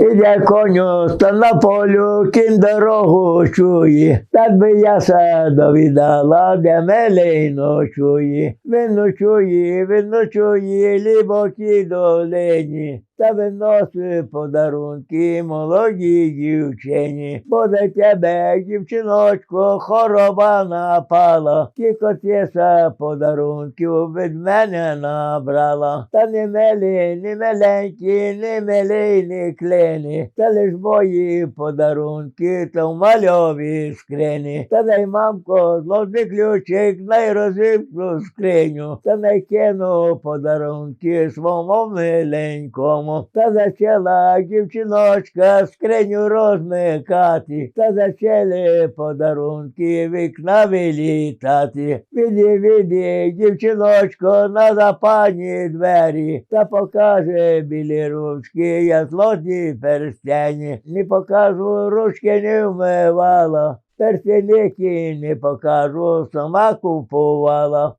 Іде коню, та на полю кінь дорогу чує. Так би я се довідала, де мелей ночує. Він ночує, він ночує, лібокі долині. Та виносить подарунки молодій дівчині. Бо до тебе, дівчиночко, хороба напала. Тільки тіса подарунків від мене набрала. Та не милі, не миленькі, не милі, не клені. Та лиш мої подарунки, то в мальовій скрині. Та дай мамко, злотий ключик, най розіпну скриню. Та най кину подарунки свому миленькому. Та зачала дівчиночка скриню розмикати. Та зачали подарунки вікна вилітати. Віді, віді, дівчиночко, на запані двері. Та покаже білі ручки, я злоті перстяні. Не покажу, ручки не вмивала. Перстеники не покажу, сама купувала.